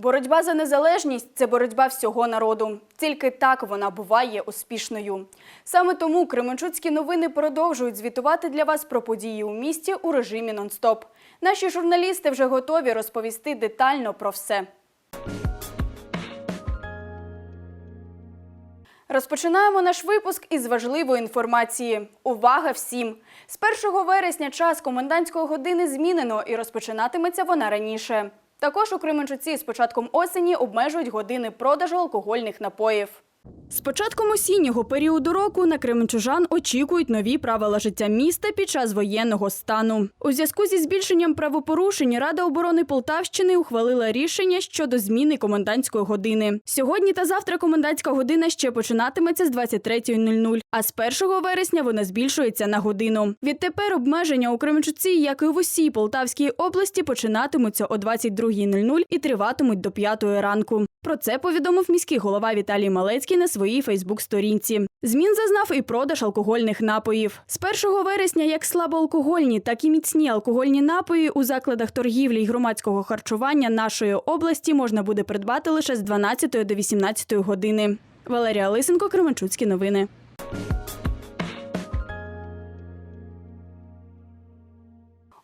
Боротьба за незалежність це боротьба всього народу. Тільки так вона буває успішною. Саме тому Кременчуцькі новини продовжують звітувати для вас про події у місті у режимі нон-стоп. Наші журналісти вже готові розповісти детально про все. Розпочинаємо наш випуск із важливої інформації. Увага всім! З 1 вересня час комендантської години змінено і розпочинатиметься вона раніше. Також у Кременчуці з початком осені обмежують години продажу алкогольних напоїв. З початком осіннього періоду року на кременчужан очікують нові правила життя міста під час воєнного стану. У зв'язку зі збільшенням правопорушень Рада оборони Полтавщини ухвалила рішення щодо зміни комендантської години. Сьогодні та завтра комендантська година ще починатиметься з 23.00, а з 1 вересня вона збільшується на годину. Відтепер обмеження у Кременчуці, як і в усій Полтавській області, починатимуться о 22.00 і триватимуть до 5 ранку. Про це повідомив міський голова Віталій Малецький на своїй Фейсбук-сторінці. Змін зазнав і продаж алкогольних напоїв. З 1 вересня як слабоалкогольні, так і міцні алкогольні напої у закладах торгівлі й громадського харчування нашої області можна буде придбати лише з 12 до 18 години. Валерія Лисенко, Кременчуцькі новини.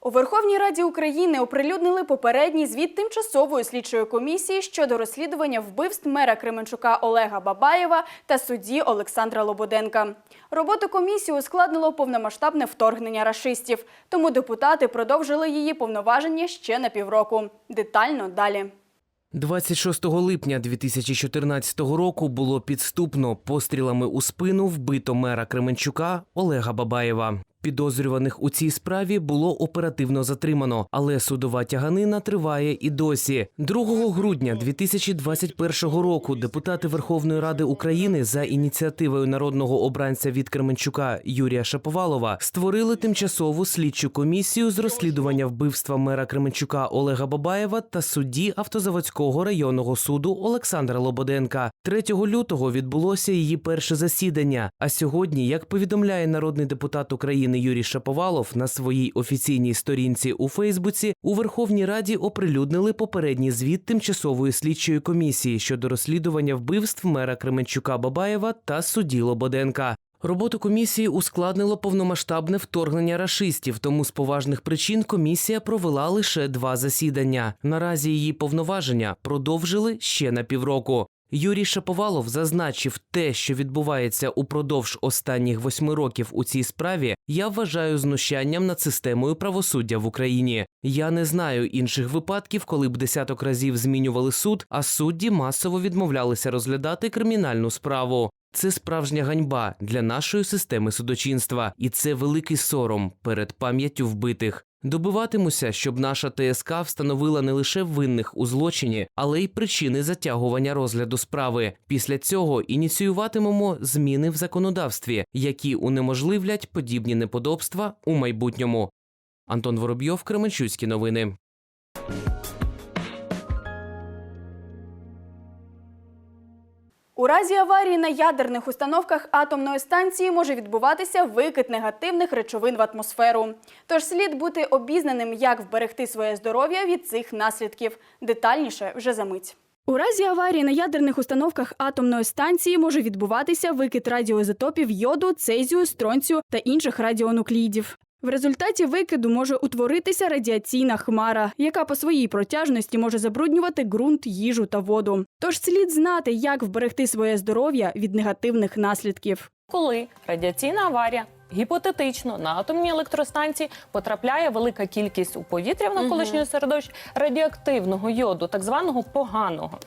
У Верховній Раді України оприлюднили попередній звіт тимчасової слідчої комісії щодо розслідування вбивств мера Кременчука Олега Бабаєва та судді Олександра Лободенка. Роботу комісії ускладнило повномасштабне вторгнення рашистів, тому депутати продовжили її повноваження ще на півроку. Детально далі. 26 липня 2014 року було підступно пострілами у спину вбито мера Кременчука Олега Бабаєва. Підозрюваних у цій справі було оперативно затримано, але судова тяганина триває і досі. 2 грудня 2021 року депутати Верховної Ради України за ініціативою народного обранця від Кременчука Юрія Шаповалова створили тимчасову слідчу комісію з розслідування вбивства мера Кременчука Олега Бабаєва та судді Автозаводського районного суду Олександра Лободенка. 3 лютого відбулося її перше засідання. А сьогодні, як повідомляє народний депутат України Юрій Шаповалов на своїй офіційній сторінці у Фейсбуці, у Верховній Раді оприлюднили попередній звіт тимчасової слідчої комісії щодо розслідування вбивств мера Кременчука Бабаєва та судді Лободенка. Роботу комісії ускладнило повномасштабне вторгнення рашистів, тому з поважних причин комісія провела лише два засідання. Наразі її повноваження продовжили ще на півроку. Юрій Шаповалов зазначив, те, що відбувається упродовж останніх восьми років у цій справі, я вважаю знущанням над системою правосуддя в Україні. Я не знаю інших випадків, коли б десяток разів змінювали суд, а судді масово відмовлялися розглядати кримінальну справу. Це справжня ганьба для нашої системи судочинства, і це великий сором перед пам'яттю вбитих. Добиватимуся, щоб наша ТСК встановила не лише винних у злочині, але й причини затягування розгляду справи. Після цього ініціюватимемо зміни в законодавстві, які унеможливлять подібні неподобства у майбутньому. Антон Воробйов, Кременчуцькі новини. У разі аварії на ядерних установках атомної станції може відбуватися викид негативних речовин в атмосферу. Тож слід бути обізнаним, як вберегти своє здоров'я від цих наслідків. Детальніше вже за мить. У разі аварії на ядерних установках атомної станції може відбуватися викид радіоізотопів йоду, цезію, стронцію та інших радіонуклідів. В результаті викиду може утворитися радіаційна хмара, яка по своїй протяжності може забруднювати ґрунт, їжу та воду. Тож слід знати, як вберегти своє здоров'я від негативних наслідків. коли радіаційна аварія гіпотетично на атомній електростанції потрапляє велика кількість у повітря в навколишньому середовищі радіоактивного йоду, так званого поганого.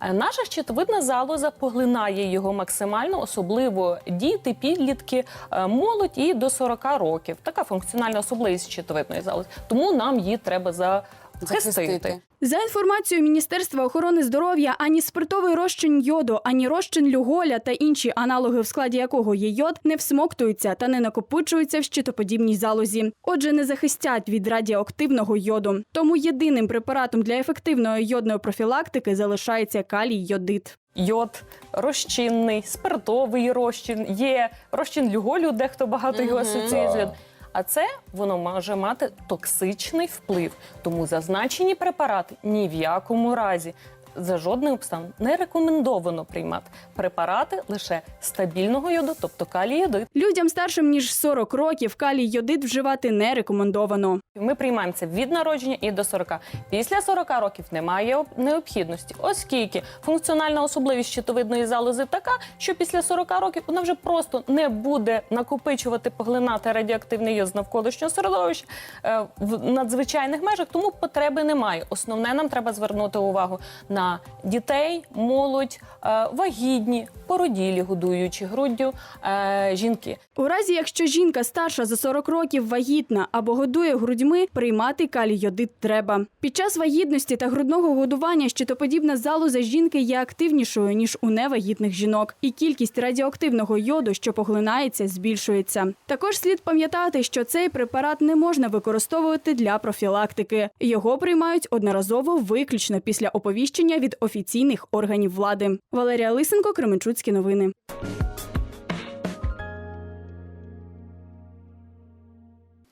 Е, Наша щитовидна залоза поглинає його максимально, особливо діти, підлітки, е, молодь і до 40 років. Така функціональна особливість щитовидної залози. Тому нам її треба захистити. Захистити. За інформацією Міністерства охорони здоров'я, ані спиртовий розчин йоду, ані розчин люголя та інші аналоги, в складі якого є йод, не всмоктуються та не накопичуються в щитоподібній залозі. Отже, не захистять від радіоактивного йоду. Тому єдиним препаратом для ефективної йодної профілактики залишається калій йодит. Йод розчинний, спиртовий розчин, є розчин люголю, дехто багато його асоціює з йодом. А це воно може мати токсичний вплив. Тому зазначені препарати ні в якому разі за жодних обставин не рекомендовано приймати препарати лише стабільного йоду, тобто калій йодид. Людям старшим ніж 40 років калій йодид вживати не рекомендовано. Ми приймаємо це від народження і до 40. Після 40 років немає необхідності, оскільки функціональна особливість щитовидної залози така, що після 40 років вона вже просто не буде накопичувати, поглинати радіоактивний йод з навколишнього середовища е, в надзвичайних межах, тому потреби немає. Основне нам треба звернути увагу на дітей, молодь, е, вагітні, породілі, годуючі груддю е, жінки. У разі, якщо жінка старша за 40 років вагітна або годує грудьми, приймати калій йодид треба. Під час вагітності та грудного годування щитоподібна залоза жінки є активнішою ніж у невагітних жінок, і кількість радіоактивного йоду, що поглинається, збільшується. Також слід пам'ятати, що цей препарат не можна використовувати для профілактики. Його приймають одноразово виключно після оповіщення від офіційних органів влади. Валерія Лисенко, Кременчуцькі новини.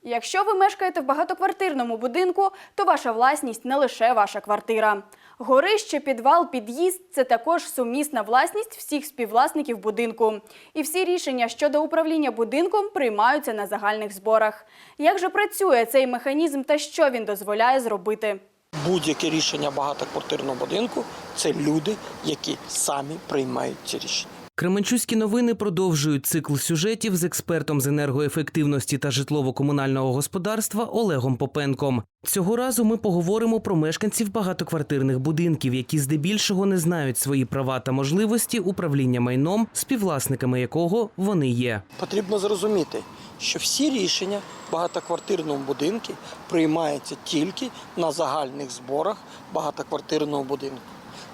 Якщо ви мешкаєте в багатоквартирному будинку, то ваша власність не лише ваша квартира. Горище, підвал, під'їзд це також сумісна власність всіх співвласників будинку. І всі рішення щодо управління будинком приймаються на загальних зборах. Як же працює цей механізм та що він дозволяє зробити? Будь-яке рішення багатоквартирного будинку це люди, які самі приймають ці рішення. Кременчуські новини продовжують цикл сюжетів з експертом з енергоефективності та житлово-комунального господарства Олегом Попенком. Цього разу ми поговоримо про мешканців багатоквартирних будинків, які здебільшого не знають свої права та можливості управління майном, співвласниками якого вони є. Потрібно зрозуміти, що всі рішення в багатоквартирному будинку приймаються тільки на загальних зборах багатоквартирного будинку.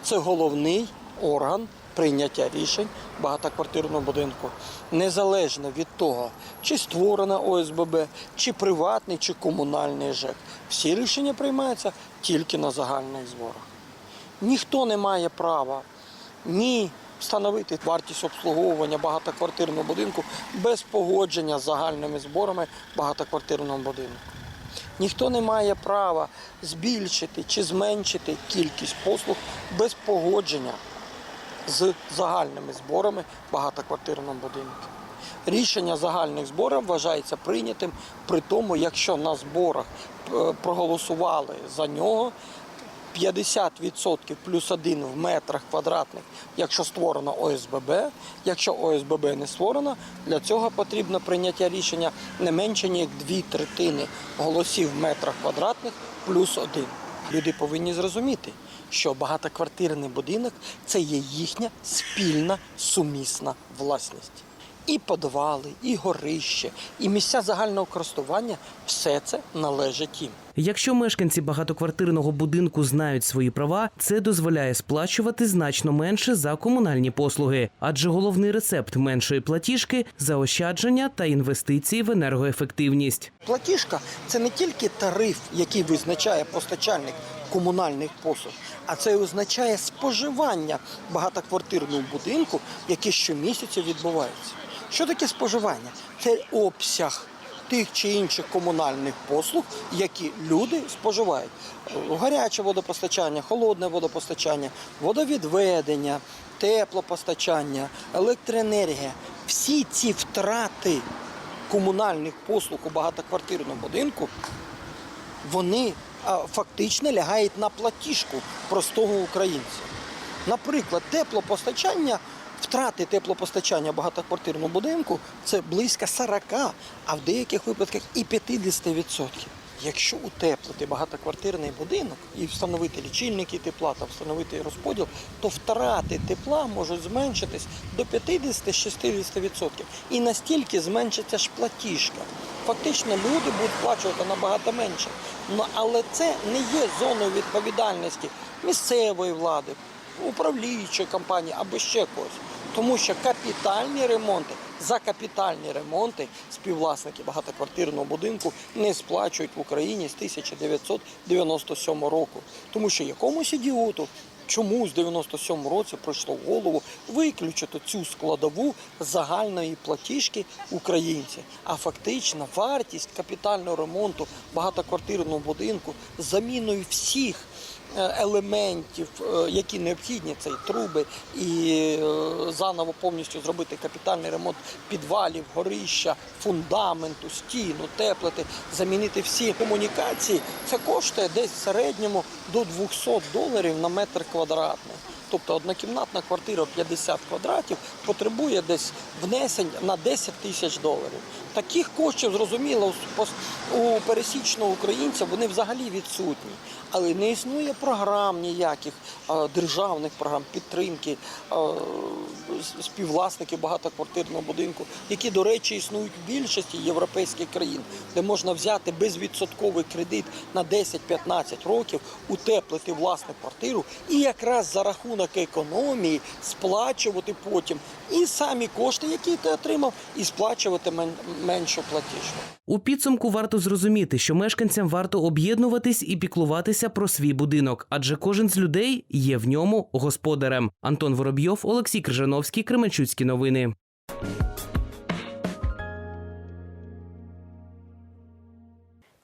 Це головний орган прийняття рішень багатоквартирного будинку. Незалежно від того, чи створена ОСББ, чи приватний, чи комунальний ЖЕК. Всі рішення приймаються тільки на загальних зборах. Ніхто не має права ні встановити вартість обслуговування багатоквартирного будинку без погодження з загальними зборами багатоквартирного будинку. Ніхто не має права збільшити чи зменшити кількість послуг без погодження з загальними зборами багатоквартирного будинку. Рішення загальних зборів вважається прийнятим при тому, якщо на зборах е, проголосували за нього 50% плюс один в метрах квадратних, якщо створено ОСББ. Якщо ОСББ не створено, для цього потрібно прийняття рішення не менше ніж дві третини голосів в метрах квадратних плюс один. Люди повинні зрозуміти, що багатоквартирний будинок це є їхня спільна сумісна власність. І подвали, і горище, і місця загального користування все це належить їм. Якщо мешканці багатоквартирного будинку знають свої права, це дозволяє сплачувати значно менше за комунальні послуги, адже головний рецепт меншої платіжки заощадження та інвестиції в енергоефективність. Платіжка це не тільки тариф, який визначає постачальник комунальних послуг, а це означає споживання багатоквартирного будинку, яке щомісяця відбувається. Що таке споживання? Це обсяг тих чи інших комунальних послуг, які люди споживають. Гаряче водопостачання, холодне водопостачання, водовідведення, теплопостачання, електроенергія. Всі ці втрати комунальних послуг у багатоквартирному будинку, вони фактично лягають на платіжку простого українця. Наприклад, теплопостачання, втрати теплопостачання в багатоквартирному будинку це близько 40, а в деяких випадках і 50%. Якщо утеплити багатоквартирний будинок і встановити лічильники тепла та встановити розподіл, то втрати тепла можуть зменшитись до 50-60%. І настільки зменшиться ж платіжка. Фактично люди будуть сплачувати набагато менше. Ну, але це не є зоною відповідальності місцевої влади, управлінчої компанії або ще когось. Тому що капітальні ремонти за капітальні ремонти співвласники багатоквартирного будинку не сплачують в Україні з 1997 року. Тому що якомусь ідіоту чомусь в 97 році прийшло в голову виключити цю складову загальної платіжки українців. А фактично вартість капітального ремонту багатоквартирного будинку заміною всіх е, елементів, е, які необхідні, це і труби, і е, заново повністю зробити капітальний ремонт підвалів, горища, фундаменту, стіну, теплити, замінити всі комунікації. Це коштує десь в середньому до 200 доларів на метр квадратний. Тобто однокімнатна квартира 50 квадратів потребує десь внесень на 10 тисяч доларів. Таких коштів, зрозуміло, у пересічного українця вони взагалі відсутні. Але не існує програм ніяких державних програм підтримки співвласників багатоквартирного будинку, які, до речі, існують в більшості європейських країн, де можна взяти безвідсотковий кредит на 10-15 років, утеплити власну квартиру і якраз за рахунок економії сплачувати потім і самі кошти, які ти отримав, і сплачувати меншу платіжку. У підсумку варто зрозуміти, що мешканцям варто об'єднуватись і піклуватися про свій будинок, адже кожен з людей є в ньому господарем. Антон Воробйов, Олексій Крижановський, Кременчуцькі новини.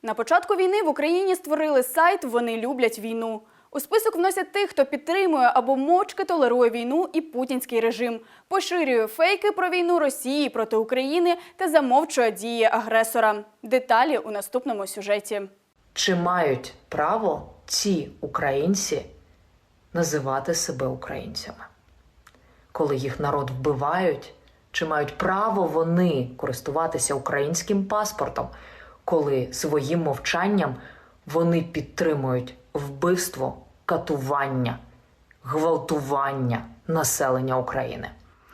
На початку війни в Україні створили сайт Вони люблять війну. У список вносять тих, хто підтримує або мовчки толерує війну і путінський режим, поширює фейки про війну Росії проти України та замовчує дії агресора. Деталі у наступному сюжеті. Чи мають право ці українці називати себе українцями? Коли їх народ вбивають, чи мають право вони користуватися українським паспортом, коли своїм мовчанням вони підтримують вбивство, катування, гвалтування населення України?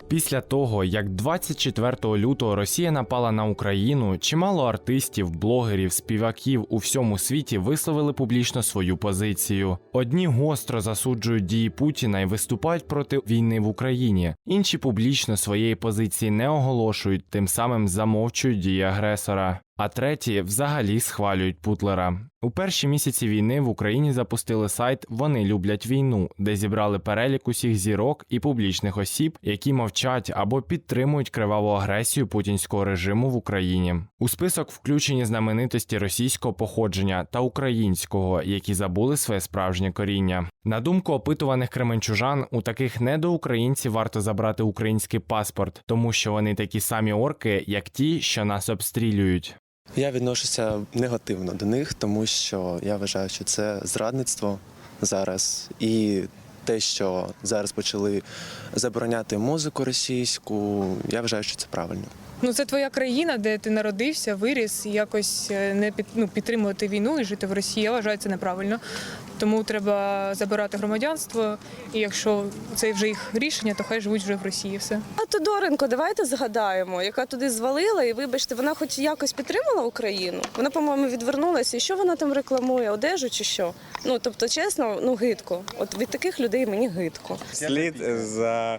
Після того, як 24 лютого Росія напала на Україну, чимало артистів, блогерів, співаків у всьому світі висловили публічно свою позицію. Одні гостро засуджують дії Путіна і виступають проти війни в Україні, інші публічно своєї позиції не оголошують, тим самим замовчують дії агресора. А треті взагалі схвалюють Путлера. У перші місяці війни в Україні запустили сайт Вони люблять війну, де зібрали перелік усіх зірок і публічних осіб, які мовчать або підтримують криваву агресію путінського режиму в Україні. У список включені знаменитості російського походження та українського, які забули своє справжнє коріння. На думку опитуваних кременчужан, у таких недоукраїнців варто забрати український паспорт, тому що вони такі самі орки, як ті, що нас обстрілюють. Я відношуся негативно до них, тому що я вважаю, що це зрадництво зараз, і те, що зараз почали забороняти музику російську, я вважаю, що це правильно. Ну, це твоя країна, де ти народився, виріс, і якось е, не під, ну, підтримувати війну і жити в Росії. Я вважаю це неправильно. Тому треба забирати громадянство. І якщо це вже їх рішення, то хай живуть вже в Росії. Все. А Тодоренко, давайте згадаємо, яка туди звалила, і вибачте, вона хоч якось підтримала Україну. Вона, по-моєму, відвернулася. І що вона там рекламує? Одежу чи що? Ну тобто, чесно, ну гидко. От від таких людей мені гидко. Слід за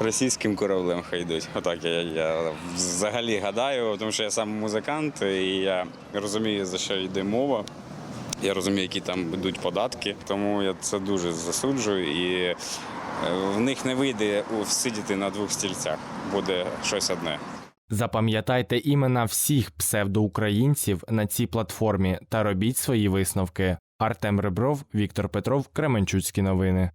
російським кораблем хай йдуть. Отак я, я взагалі гадаю, тому що я сам музикант і я розумію, за що йде мова. Я розумію, які там йдуть податки, тому я це дуже засуджую і е, в них не вийде сидіти на двох стільцях. Буде щось одне. Запам'ятайте імена всіх псевдоукраїнців на цій платформі та робіть свої висновки. Артем Ребров, Віктор Петров, Кременчуцькі новини.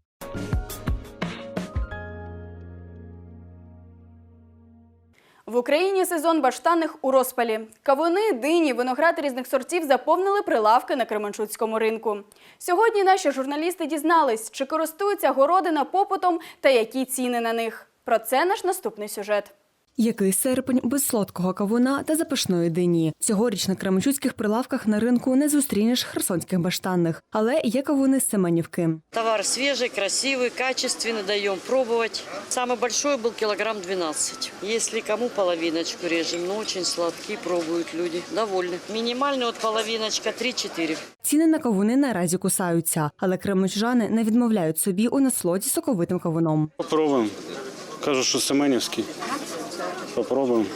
В Україні сезон баштанних у розпалі. Кавуни, дині, виноград різних сортів заповнили прилавки на Кременчуцькому ринку. Сьогодні наші журналісти дізнались, чи користуються городина попитом та які ціни на них. Про це наш наступний сюжет. Який серпень без солодкого кавуна та запашної дині. Цьогоріч на кременчуцьких прилавках на ринку не зустрінеш херсонських баштанних, але є кавуни з Семенівки. Товар свежий, красивый, качественный, даем пробовать. Самый большой был килограмм 12. Если кому половиночку режем, но очень сладкие пробуют люди, довольны. Минимальный вот половиночка 3-4. Ціни на кавуни наразі кусаються, але кременчужани не відмовляють собі у насолоді соковитим кавуном. Попробуємо. Кажуть, що Семенівський. Попробуємо,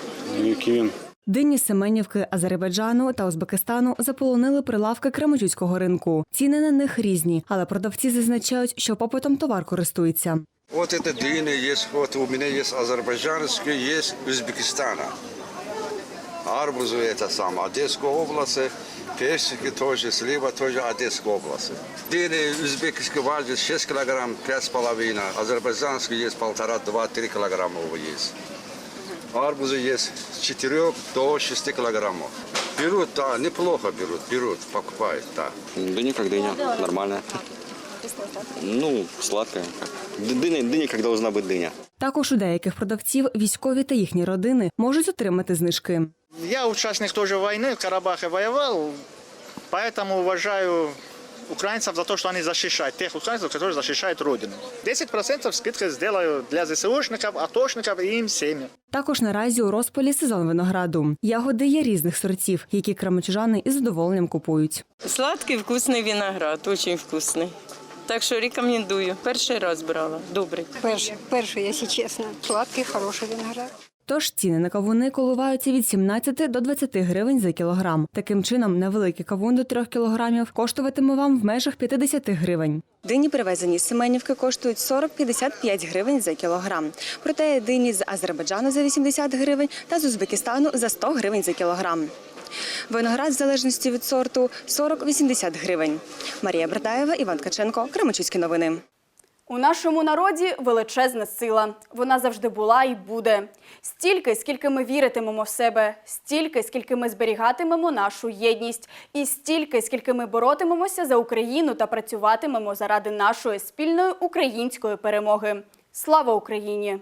який він. Дині з Семенівки, Азербайджану та Узбекистану заполонили прилавки Кременчуцького ринку. Ціни на них різні, але продавці зазначають, що попитом товар користується. Вот это дыни есть, вот у меня есть азербайджанские, есть Узбекистана. Арбузы это самое, Одесская область, Персики тоже, слива тоже Одесской области. Дыни узбекский вальдис 6 килограмм, 5,5. Азербайджанский есть полтора, два, три килограмма его есть. Арбузы есть с 4 до 6 килограммов. Берут, да, неплохо берут, берут, покупают, да. Дыня как дыня, нормальная. Ну, сладкая. Дыня, дыня, как должна быть дыня. Також у деяких продавців військові та їхні родини можуть отримати знижки. Я участник тоже войны, в Карабахе воевал, поэтому уважаю украинцев за то, что они защищают, тех украинцев, которые защищают Родину. 10% скидки сделаю для ЗСУшников, атошников и им семьи. Також наразі у розпалі сезон винограду. Ягоди є різних сортів, які крамочужани із задоволенням купують. Сладкий вкусний виноград, дуже вкусний. Так що рекомендую. Перший раз брала. Добрий. Перший, перший, якщо чесно. Сладкий, хороший виноград. Тож ціни на кавуни коливаються від 17 до 20 гривень за кілограм. Таким чином, невеликий кавун до 3 кілограмів коштуватиме вам в межах 50 гривень. Дині, привезені з Семенівки, коштують 40-55 гривень за кілограм. Проте дині з Азербайджану за 80 гривень та з Узбекистану за 100 гривень за кілограм. Виноград, в залежності від сорту, 40-80 гривень. Марія Бердаєва, Іван Ткаченко, Кременчуцькі новини. У нашому народі величезна сила. Вона завжди була і буде. Стільки, скільки ми віритимемо в себе, стільки, скільки ми зберігатимемо нашу єдність, і стільки, скільки ми боротимемося за Україну та працюватимемо заради нашої спільної української перемоги. Слава Україні!